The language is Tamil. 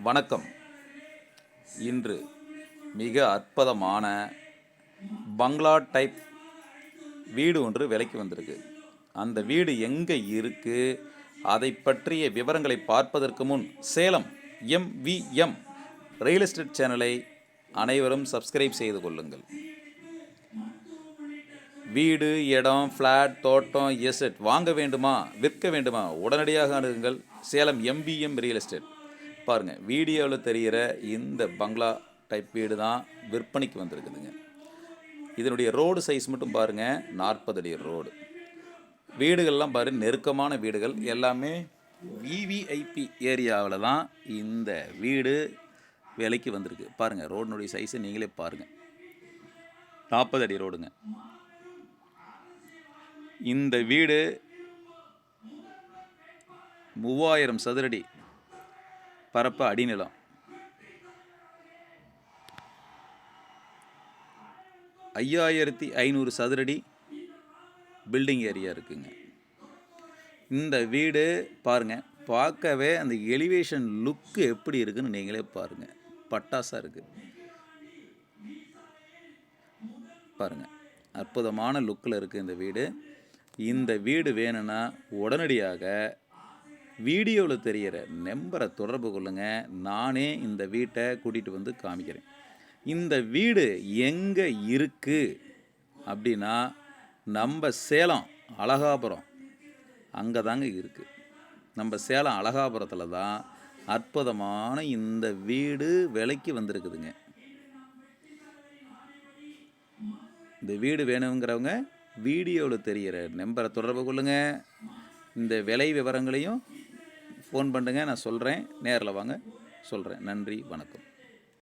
வணக்கம். இன்று மிக அற்புதமான பங்களா டைப் வீடு ஒன்று விலைக்கு வந்திருக்கு. அந்த வீடு எங்கே இருக்குது அதை பற்றிய விவரங்களை பார்ப்பதற்கு முன் சேலம் எம்விஎம் ரியல் எஸ்டேட் சேனலை அனைவரும் சப்ஸ்கிரைப் செய்து கொள்ளுங்கள். வீடு இடம் ஃப்ளாட் தோட்டம் எஸ்டேட் வாங்க வேண்டுமா விற்க வேண்டுமா உடனடியாக அணுகுங்கள். Salem MPM real estate. பாருங்கள் வீடியோவில் தெரிகிற இந்த பங்களா டைப் வீடு தான் விற்பனைக்கு வந்திருக்குதுங்க. இதனுடைய ரோடு சைஸ் மட்டும் பாருங்கள் நாற்பது அடி ரோடு வீடுகள்லாம் பாரு நெருக்கமான வீடுகள். எல்லாமே விவிஐபி ஏரியாவில் தான் இந்த வீடு விலைக்கு வந்திருக்கு. பாருங்கள் ரோடினுடைய சைஸை நீங்களே பாருங்கள் நாற்பது அடி ரோடுங்க இந்த வீடு மூவாயிரம் சதுரடி பரப்ப அடிநிலம். ஐயாயிரத்தி ஐநூறு சதுரடி பில்டிங் ஏரியா இருக்குங்க. இந்த வீடு பாருங்கள் பார்க்கவே அந்த எலிவேஷன் லுக்கு எப்படி இருக்குன்னு நீங்களே பாருங்கள் பட்டாசாக இருக்குது பாருங்கள் அற்புதமான லுக்கில் இருக்குது இந்த வீடு. இந்த வீடு வேணும்னா உடனடியாக வீடியோவில் தெரிகிற நம்பரை தொடர்பு கொள்ளுங்கள் நானே இந்த வீட்டை கூட்டிகிட்டு வந்து காமிக்கிறேன். இந்த வீடு எங்கே இருக்குது அப்படின்னா நம்ம சேலம் அழகாபுரம் அங்கே தாங்க இருக்குது நம்ம சேலம் அழகாபுரத்தில் தான் அற்புதமான இந்த வீடு விலைக்கு வந்திருக்குதுங்க. இந்த வீடு வேணுங்கிறவங்க வீடியோவில் தெரிகிற நம்பரை தொடர்பு கொள்ளுங்கள் இந்த விலை விவரங்களையும் ஃபோன் பண்ணுங்கள் நான் சொல்கிறேன் நேரில் வாங்க. சொல்கிறேன் நன்றி வணக்கம்.